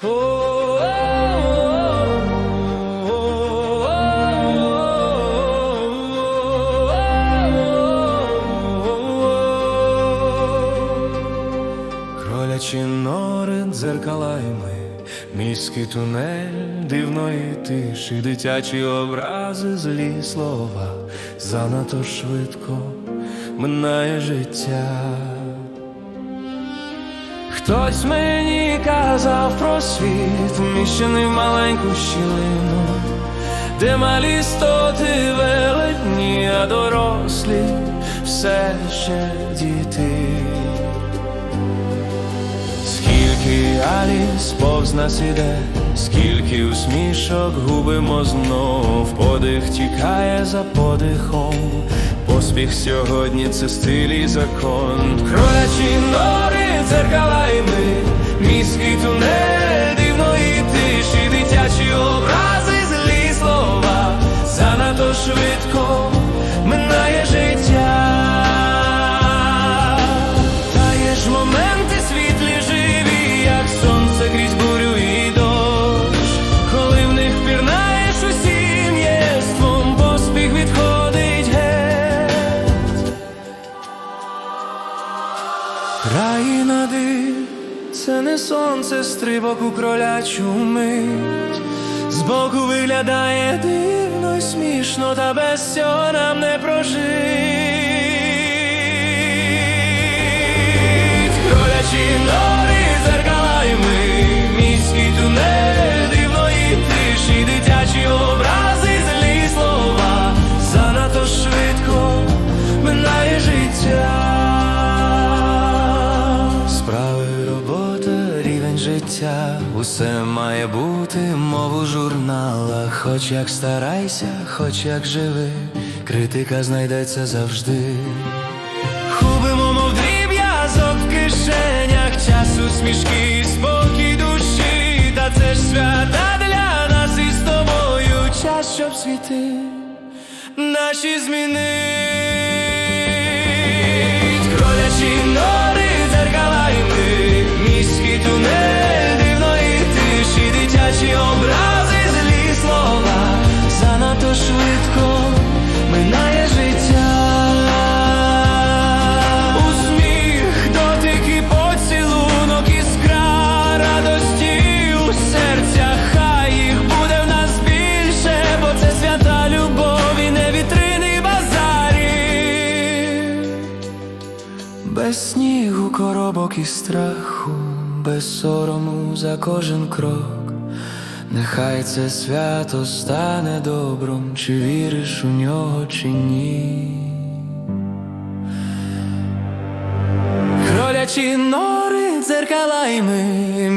Кролячі нори, дзеркала і ми, міський тунель дивної тиші, дитячі образи, злі слова, занадто швидко минає життя. Хтось мені казав про світ, вміщений в маленьку щілину, де малі стоти велетні, а дорослі все ще діти. Скільки Аліс повз нас іде, скільки усмішок губимо знов, подих тікає за подихом, поспіх сьогодні це стиль і закон. Кролячі нори, дзеркала і ми, міський тунель дивної тиші, дитячі образи, злі слова, занадто швидко Країна див, це не сонце, стрибок у кролячу мить. Збоку виглядає дивно й смішно, та без цього нам не прожить. Життя, усе має бути, мов у журналах, хоч як старайся, хоч як живи, критика знайдеться завжди. Губимо, мов дріб'язок в кишенях, часу смішки, спокій душі, та це ж свята для нас із тобою час, щоб світи наші змінить. Без снігу, коробок і страху, без сорому за кожен крок. Нехай це свято стане добром, чи віриш у нього, чи ні. Кролячі нори, дзеркала й ми,